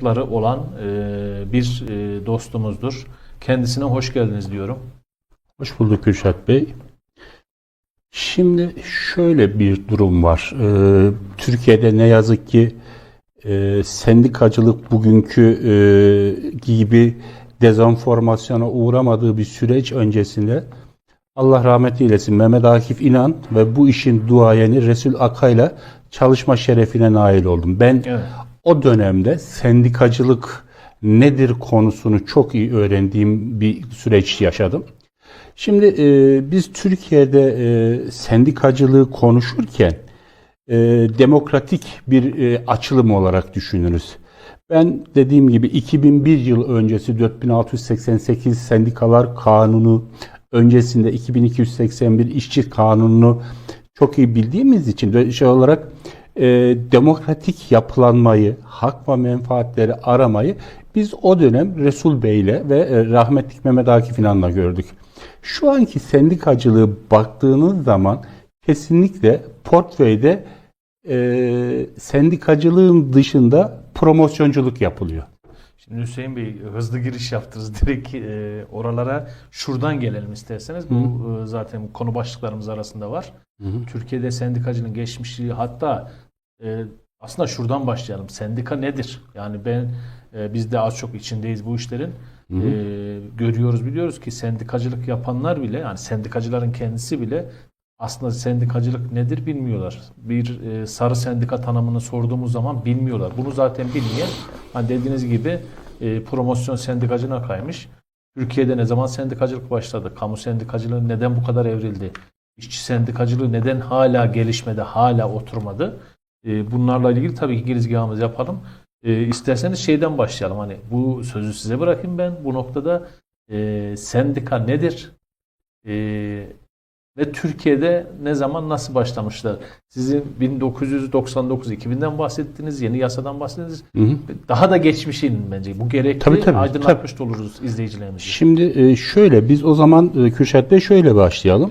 hakları olan e, bir e, dostumuzdur. Kendisine hoş geldiniz diyorum. Hoş bulduk Kürşat Bey. Şimdi şöyle bir durum var. Ee, Türkiye'de ne yazık ki e, sendikacılık bugünkü e, gibi dezenformasyona uğramadığı bir süreç öncesinde Allah rahmet eylesin Mehmet Akif İnan ve bu işin duayeni Resul Akay'la çalışma şerefine nail oldum. Ben Evet. O dönemde sendikacılık nedir konusunu çok iyi öğrendiğim bir süreç yaşadım. Şimdi e, biz Türkiye'de e, sendikacılığı konuşurken e, demokratik bir e, açılım olarak düşünürüz. Ben dediğim gibi 2001 yıl öncesi 4688 Sendikalar Kanunu öncesinde 2281 İşçi Kanunu'nu çok iyi bildiğimiz için şey olarak e, demokratik yapılanmayı, hak ve menfaatleri aramayı biz o dönem Resul Bey'le ve e, rahmetli Mehmet Akif İnan'la gördük. Şu anki sendikacılığı baktığınız zaman kesinlikle portföyde e, sendikacılığın dışında promosyonculuk yapılıyor. Şimdi Hüseyin Bey hızlı giriş yaptınız. Direkt e, oralara şuradan gelelim isterseniz. Bu e, zaten konu başlıklarımız arasında var. Türkiye'de sendikacılığın geçmişliği hatta e, aslında şuradan başlayalım. Sendika nedir? Yani ben e, biz de az çok içindeyiz bu işlerin. E, görüyoruz biliyoruz ki sendikacılık yapanlar bile yani sendikacıların kendisi bile aslında sendikacılık nedir bilmiyorlar. Bir e, sarı sendika tanımını sorduğumuz zaman bilmiyorlar. Bunu zaten bilmeyen hani dediğiniz gibi e, promosyon sendikacına kaymış. Türkiye'de ne zaman sendikacılık başladı? Kamu sendikacılığı neden bu kadar evrildi? İşçi sendikacılığı neden hala gelişmedi, hala oturmadı? E, bunlarla ilgili tabii ki girizgahımızı yapalım. E, isterseniz şeyden başlayalım. Hani bu sözü size bırakayım ben. Bu noktada e, sendika nedir? E, ve Türkiye'de ne zaman nasıl başlamışlar? Sizin 1999-2000'den bahsettiniz, yeni yasadan bahsettiniz. Hı hı. Daha da geçmişin bence. Bu gerekli Tabii, tabii, aydınlatmış da oluruz izleyicilerimizi. Şimdi e, şöyle biz o zaman e, Kürşat Bey şöyle başlayalım.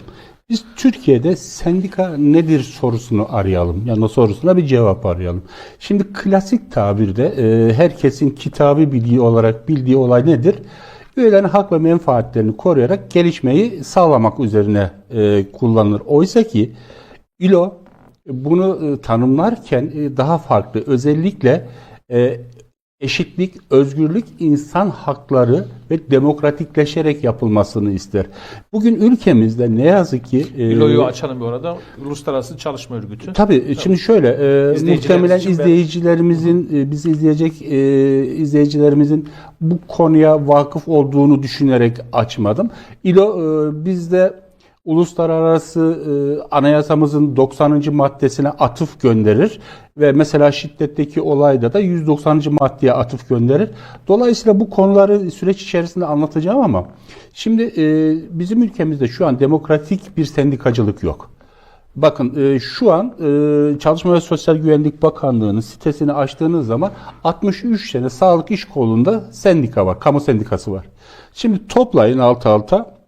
Biz Türkiye'de sendika nedir sorusunu arayalım. Yani o sorusuna bir cevap arayalım. Şimdi klasik tabirde e, herkesin kitabı bildiği olarak bildiği olay nedir? Üyelerin hak ve menfaatlerini koruyarak gelişmeyi sağlamak üzerine e, kullanılır. Oysa ki İLO bunu e, tanımlarken daha farklı. Özellikle eşitlik, özgürlük, insan hakları ve demokratikleşerek yapılmasını ister. Bugün ülkemizde ne yazık ki e, İLO'yu açalım bu arada. Uluslararası Çalışma Örgütü. Tabii şimdi şöyle e, muhtemelen ben- izleyicilerimizin e, bizi izleyecek e, izleyicilerimizin bu konuya vakıf olduğunu düşünerek açmadım. İLO e, bizde uluslararası e, anayasamızın 90. maddesine atıf gönderir ve mesela şiddetteki olayda da 190. maddeye atıf gönderir. Dolayısıyla bu konuları süreç içerisinde anlatacağım ama şimdi e, bizim ülkemizde şu an demokratik bir sendikacılık yok. Bakın e, şu an e, Çalışma ve Sosyal Güvenlik Bakanlığı'nın sitesini açtığınız zaman 63 tane sağlık iş kolunda sendika var, kamu sendikası var. Şimdi toplayın alt alta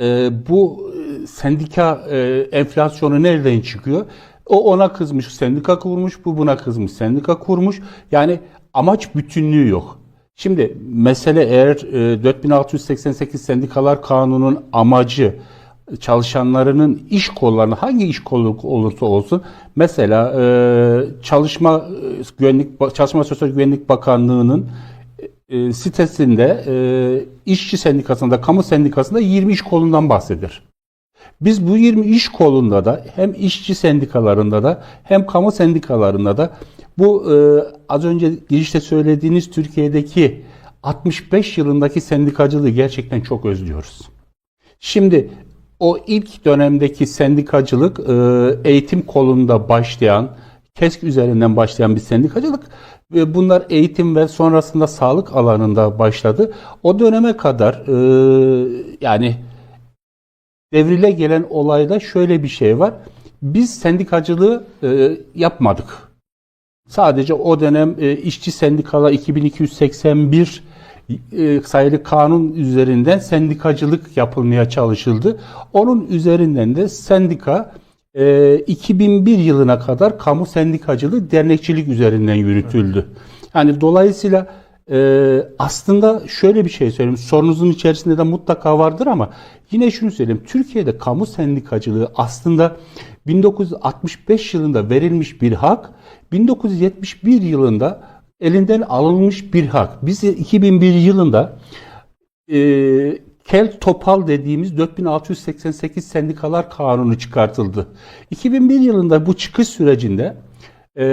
e, bu sendika e, enflasyonu nereden çıkıyor? O ona kızmış sendika kurmuş, bu buna kızmış sendika kurmuş. Yani amaç bütünlüğü yok. Şimdi mesele eğer e, 4688 Sendikalar Kanunu'nun amacı çalışanlarının iş kollarını hangi iş kolu olursa olsun mesela e, çalışma e, güvenlik çalışma sosyal güvenlik bakanlığının e, sitesinde e, işçi sendikasında kamu sendikasında 20 iş kolundan bahseder. Biz bu 20 iş kolunda da hem işçi sendikalarında da hem kamu sendikalarında da bu e, az önce girişte söylediğiniz Türkiye'deki 65 yılındaki sendikacılığı gerçekten çok özlüyoruz. Şimdi o ilk dönemdeki sendikacılık e, eğitim kolunda başlayan, KESK üzerinden başlayan bir sendikacılık ve bunlar eğitim ve sonrasında sağlık alanında başladı. O döneme kadar e, yani devrile gelen olayda şöyle bir şey var. Biz sendikacılığı e, yapmadık. Sadece o dönem e, işçi sendikalar 2281 e, sayılı kanun üzerinden sendikacılık yapılmaya çalışıldı. Onun üzerinden de sendika e, 2001 yılına kadar kamu sendikacılığı dernekçilik üzerinden yürütüldü. Yani dolayısıyla e, aslında şöyle bir şey söyleyeyim. Sorunuzun içerisinde de mutlaka vardır ama yine şunu söyleyeyim. Türkiye'de kamu sendikacılığı aslında 1965 yılında verilmiş bir hak, 1971 yılında elinden alınmış bir hak. Biz de 2001 yılında e, Kel Topal dediğimiz 4688 sendikalar kanunu çıkartıldı. 2001 yılında bu çıkış sürecinde e,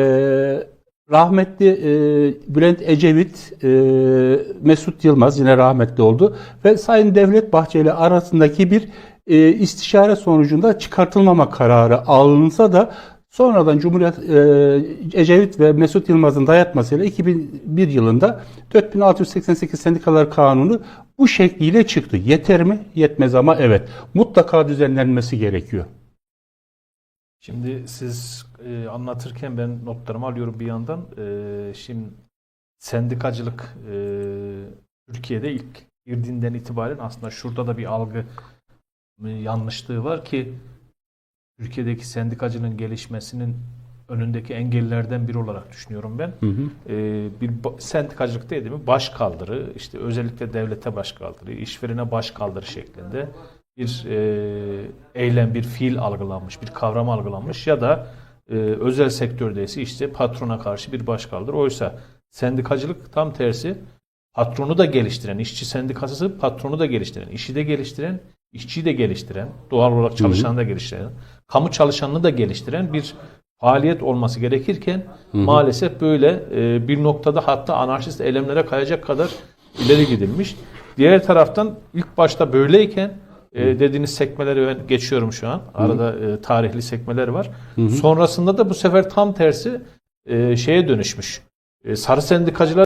rahmetli e, Bülent Ecevit, e, Mesut Yılmaz yine rahmetli oldu ve Sayın Devlet Bahçeli arasındaki bir e, istişare sonucunda çıkartılmama kararı alınsa da sonradan Cumhuriyet e, Ecevit ve Mesut Yılmaz'ın dayatmasıyla 2001 yılında 4688 Sendikalar Kanunu bu şekliyle çıktı. Yeter mi? Yetmez ama evet. Mutlaka düzenlenmesi gerekiyor. Şimdi siz e, anlatırken ben notlarımı alıyorum bir yandan. E, şimdi sendikacılık e, Türkiye'de ilk girdiğinden itibaren aslında şurada da bir algı yanlışlığı var ki Türkiye'deki sendikacılığın gelişmesinin önündeki engellerden biri olarak düşünüyorum ben. Hı hı. E, bir sendikacılık dedi mi baş kaldırı, işte özellikle devlete baş kaldırı, işverene baş kaldırı şeklinde bir e, eylem, bir fiil algılanmış, bir kavram algılanmış ya da e, özel sektördeyse işte patrona karşı bir baş kaldırı. Oysa sendikacılık tam tersi patronu da geliştiren, işçi sendikası patronu da geliştiren, işi de geliştiren, işçiyi de geliştiren, doğal olarak çalışanı da geliştiren, kamu çalışanını da geliştiren bir faaliyet olması gerekirken maalesef böyle e, bir noktada hatta anarşist eylemlere kayacak kadar ileri gidilmiş. Diğer taraftan ilk başta böyleyken e, dediğiniz sekmeleri ben geçiyorum şu an. Arada e, tarihli sekmeler var. Sonrasında da bu sefer tam tersi e, şeye dönüşmüş. E, sarı sendikacılar